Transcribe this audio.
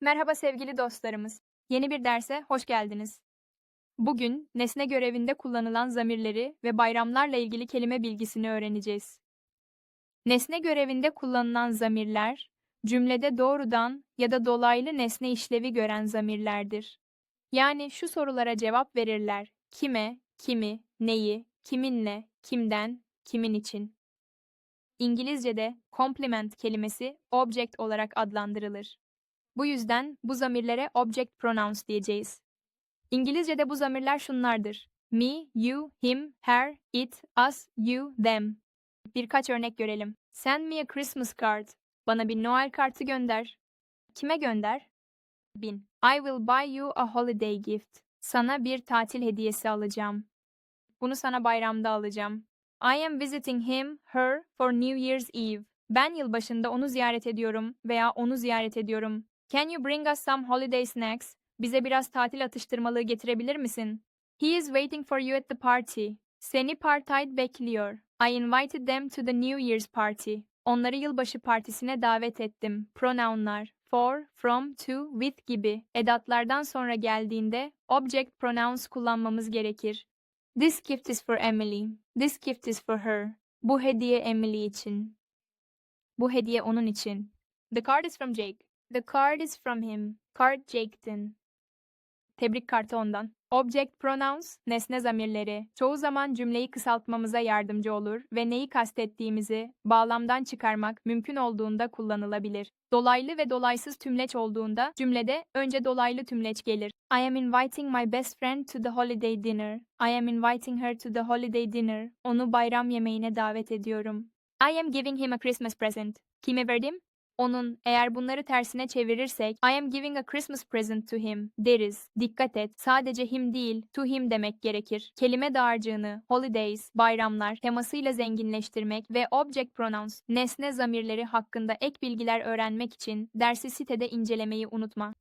Merhaba sevgili dostlarımız. Yeni bir derse hoş geldiniz. Bugün nesne görevinde kullanılan zamirleri ve bayramlarla ilgili kelime bilgisini öğreneceğiz. Nesne görevinde kullanılan zamirler, cümlede doğrudan ya da dolaylı nesne işlevi gören zamirlerdir. Yani şu sorulara cevap verirler. Kime, kimi, neyi, kiminle, kimden, kimin için. İngilizce'de complement kelimesi object olarak adlandırılır. Bu yüzden bu zamirlere object pronouns diyeceğiz. İngilizce'de bu zamirler şunlardır. Me, you, him, her, it, us, you, them. Birkaç örnek görelim. Send me a Christmas card. Bana bir Noel kartı gönder. Kime gönder? Bin. I will buy you a holiday gift. Sana bir tatil hediyesi alacağım. Bunu sana bayramda alacağım. I am visiting him, her for New Year's Eve. Ben yılbaşında onu ziyaret ediyorum veya onu ziyaret ediyorum. Can you bring us some holiday snacks? Bize biraz tatil atıştırmalığı getirebilir misin? He is waiting for you at the party. Seni partide bekliyor. I invited them to the New Year's party. Onları yılbaşı partisine davet ettim. Pronounlar for, from, to, with gibi edatlardan sonra geldiğinde object pronouns kullanmamız gerekir. This gift is for Emily. This gift is for her. Bu hediye Emily için. Bu hediye onun için. The card is from Jake. The card is from him. Card Jake'tin. Tebrik kartı ondan. Object pronouns, nesne zamirleri, çoğu zaman cümleyi kısaltmamıza yardımcı olur ve neyi kastettiğimizi bağlamdan çıkarmak mümkün olduğunda kullanılabilir. Dolaylı ve dolaysız tümleç olduğunda cümlede önce dolaylı tümleç gelir. I am inviting my best friend to the holiday dinner. I am inviting her to the holiday dinner. Onu bayram yemeğine davet ediyorum. I am giving him a Christmas present. Kime verdim? Onun, eğer bunları tersine çevirirsek, I am giving a Christmas present to him deriz. Dikkat et, sadece him değil, to him demek gerekir. Kelime dağarcığını, holidays, bayramlar, temasıyla zenginleştirmek ve object pronouns, nesne zamirleri hakkında ek bilgiler öğrenmek için dersi sitede incelemeyi unutma.